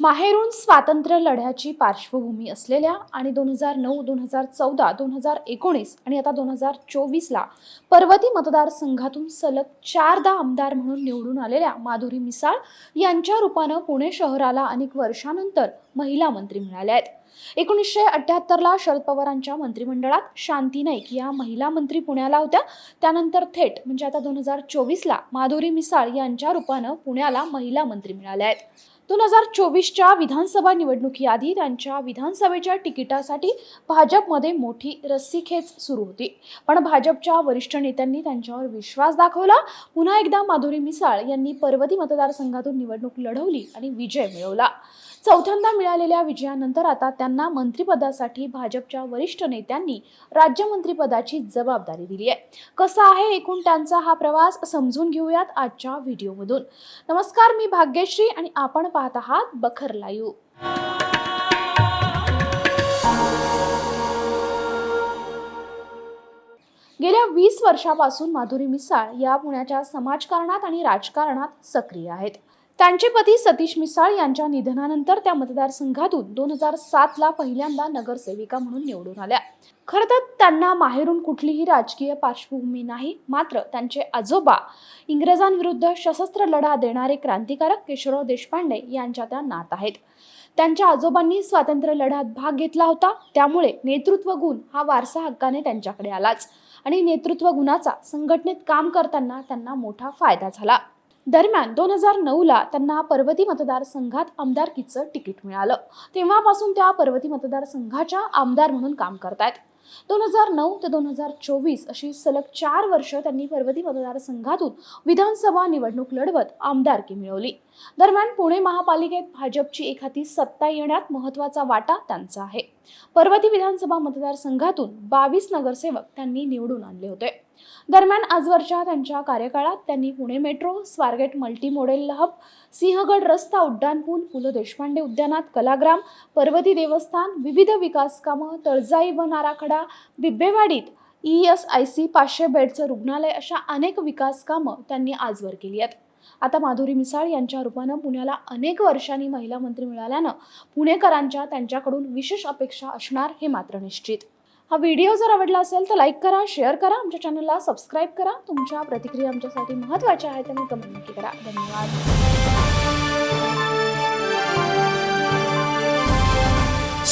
माहेरून स्वातंत्र्य लढ्याची पार्श्वभूमी असलेल्या आणि दोन हजार नऊ दोन हजार चौदा दोन हजार एकोणीस आणि आता दोन हजार चोवीसला पर्वती मतदारसंघातून सलग चारदा आमदार म्हणून निवडून आलेल्या माधुरी मिसाळ यांच्या रूपानं पुणे शहराला अनेक वर्षानंतर महिला मंत्री मिळाल्या आहेत. एकोणीसशे अठ्याहत्तरला शरद पवारांच्या मंत्रिमंडळात शांती नाईक या महिला मंत्री पुण्याला होत्या. त्यानंतर थेट म्हणजे आता दोन हजार चोवीसला माधुरी मिसाळ यांच्या रूपानं पुण्याला महिला मंत्री मिळाल्या आहेत. दोन हजार चोवीसच्या विधानसभा निवडणुकीआधी त्यांच्या विधानसभेच्या तिकिटासाठी भाजपमध्ये मोठी रस्सीखेच सुरू होती. पण भाजपच्या वरिष्ठ नेत्यांनी त्यांच्यावर विश्वास दाखवला. पुन्हा एकदा माधुरी मिसाळ यांनी पर्वती मतदारसंघातून निवडणूक लढवली आणि विजय मिळवला. चौथ्यांदा मिळालेल्या विजयानंतर आता त्यांना मंत्रिपदासाठी भाजपच्या वरिष्ठ नेत्यांनी राज्यमंत्रीपदाची जबाबदारी दिली आहे. कसा आहे एकूण त्यांचा हा प्रवास? समजून घेऊयात आजच्या व्हिडिओमधून. नमस्कार मी भाग्यश्री आणि आपण पाहत आहात बखर लाईव्ह. गेल्या वीस वर्षापासून माधुरी मिसाळ या पुण्याच्या समाजकारणात आणि राजकारणात सक्रिय आहेत. त्यांचे पती सतीश मिसाळ यांच्या निधनानंतर त्या मतदारसंघातून दोन हजार सातला पहिल्यांदा नगरसेविका म्हणून निवडून आल्या. खरं तर त्यांना माहेरून कुठलीही राजकीय पार्श्वभूमी नाही मात्र त्यांचे आजोबा इंग्रजांविरुद्ध सशस्त्र लढा देणारे क्रांतिकारक केशवराव देशपांडे यांच्या त्या नात आहेत. त्यांच्या आजोबांनी स्वातंत्र्य लढ्यात भाग घेतला होता त्यामुळे नेतृत्व गुण हा वारसा हक्काने त्यांच्याकडे आलाच आणि नेतृत्व गुणाचा संघटनेत काम करताना त्यांना मोठा फायदा झाला. दरम्यान दोन हजार नऊला त्यांना पर्वती मतदारसंघात आमदारकीचं तिकीट मिळालं. तेव्हापासून त्या पर्वती मतदारसंघाच्या आमदार म्हणून काम करतायत. दोन हजार नऊ ते दोन हजार चोवीस अशी सलग चार वर्ष त्यांनी पर्वती मतदारसंघातून विधानसभा निवडणूक लढवत आमदारकी मिळवली. दरम्यान पुणे महापालिकेत भाजपची एखादी सत्ता येण्यात महत्त्वाचा वाटा त्यांचा आहे. पर्वती विधानसभा मतदारसंघातून बावीस नगरसेवक त्यांनी निवडून आणले होते. दरम्यान आजवरच्या त्यांच्या कार्यकाळात त्यांनी Pune metro Swargate multi modal hub Sinhagad रस्ता उड्डाणपूल पु ल देशपांडे उद्यानात कलाग्राम पर्वती देवस्थान विविध विकास कामं तळजाई वन आराखडा बिब्बेवाडीत ई एस आय सी पाचशे बेडचं रुग्णालय अशा अनेक विकास कामं त्यांनी आजवर केली आहेत. आता माधुरी मिसाळ यांच्या रूपानं पुण्याला अनेक वर्षांनी महिला मंत्री मिळाल्यानं पुणेकरांच्या त्यांच्याकडून विशेष अपेक्षा असणार हे मात्र निश्चित. हा व्हिडिओ जर आवडला असेल तर लाईक करा शेअर करा आमच्या चॅनलला सबस्क्राईब करा. तुमच्या प्रतिक्रिया आमच्यासाठी महत्त्वाच्या आहेत त्यांनी कमेंट नक्की करा. धन्यवाद.